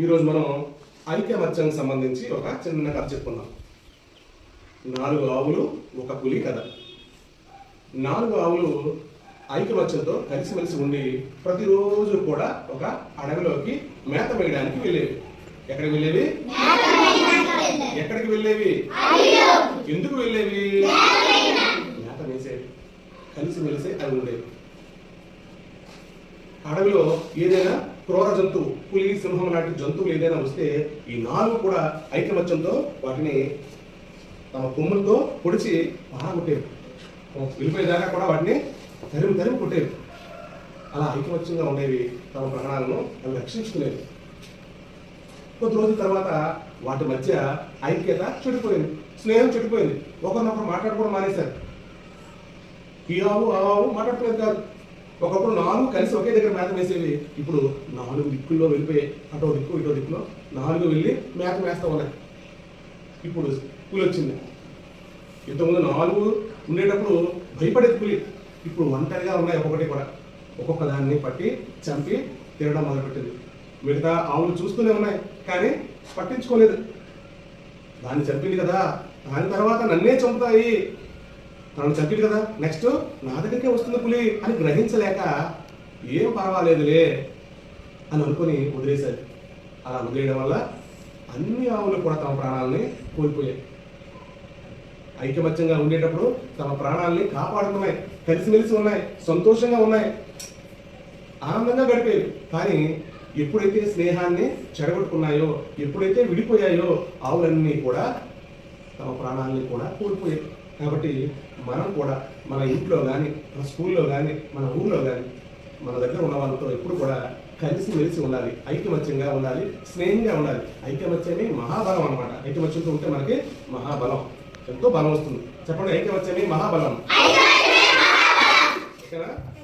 ఈరోజు మనం ఐక్యమత్యానికి సంబంధించి ఒక చిన్న కథ చెప్పుకుందాం. నాలుగు ఆవులు ఒక పులి కథ. నాలుగు ఆవులు ఐక్యమత్యంతో కలిసిమెలిసి ఉండి ప్రతిరోజు కూడా ఒక అడవిలోకి మేత వేయడానికి వెళ్ళేవి. ఎక్కడికి వెళ్ళేవి? ఎక్కడికి వెళ్ళేవి? ఎందుకు వెళ్ళేవి? మేత వేసేవి కలిసిమెలిసి అవి ఉండేవి. అడవిలో ఏదైనా క్రూర జంతువు పులి సింహం లాంటి జంతువులు ఏదైనా వస్తే ఈ నాలుగు కూడా ఐకమత్యంతో వాటిని తమ కొమ్ములతో పొడిచి పారగొట్టేవి వెళ్ళిపోయేదాకా కూడా వాటిని తరిమి తరిమి కొట్టేవి. అలా ఐకమత్యంగా ఉండేవి తమ ప్రాణాలను అవి రక్షించుకునేవి. కొద్ది రోజుల తర్వాత వాటి మధ్య ఐక్యత చెడిపోయింది స్నేహం చెడిపోయింది. ఒకరినొకరు మాట్లాడుకోవడం మానేశారు. ఈ ఆవు ఆ ఆవు మాట్లాడుకునేది కాదు. ఒకప్పుడు నాలుగు కలిసి ఒకే దగ్గర మేత వేసేవి. ఇప్పుడు నాలుగు దిక్కుల్లో వెళ్ళిపోయి అటో దిక్కు ఇటో దిక్కులో నాలుగు వెళ్ళి మేత మేస్తా ఉన్నాయి ఇప్పుడు పులి వచ్చింది. ఇంతకుముందు నాలుగు ఉండేటప్పుడు భయపడేది పులి ఇప్పుడు ఒంటరిగా ఉన్నాయి ఒక్కొక్కటి కూడా. ఒక్కొక్క దాన్ని పట్టి చంపి తినడం మొదలుపెట్టింది. మిగతా ఆవులు చూస్తూనే ఉన్నాయి కానీ పట్టించుకోలేదు. దాన్ని చంపింది కదా. దాని తర్వాత నన్నే చంపుతాయి. నన్ను చంపిడు కదా. నెక్స్ట్ నా దగ్గరికే వస్తుంది పులి అని గ్రహించలేక ఏం పర్వాలేదులే అని అనుకుని వదిలేశారు అలా వదిలేయడం వల్ల అన్ని ఆవులు కూడా తమ ప్రాణాలని కోల్పోయాయి. ఐకమత్యంగా ఉండేటప్పుడు తమ ప్రాణాలని కాపాడుతున్నాయి కలిసిమెలిసి ఉన్నాయి. సంతోషంగా ఉన్నాయి. ఆనందంగా గడిపేవి కానీ ఎప్పుడైతే స్నేహాన్ని చెడగొట్టుకున్నాయో ఎప్పుడైతే విడిపోయాయో ఆవులన్నీ కూడా తమ ప్రాణాలని కూడా కోల్పోయాయి. కాబట్టి మనం కూడా మన ఇంట్లో కానీ మన స్కూల్లో కానీ మన ఊర్లో కానీ మన దగ్గర ఉన్న వాళ్ళతో ఎప్పుడు కూడా కలిసి మెలిసి ఉండాలి. ఐకమత్యంగా ఉండాలి. స్నేహంగా ఉండాలి. ఐకమత్యమే మహాబలం అన్నమాట. ఐకమత్యంతో ఉంటే మనకి మహాబలం. ఎంతో బలం వస్తుంది. చెప్పండి ఐకమత్యమే మహాబలం. ఓకేనా?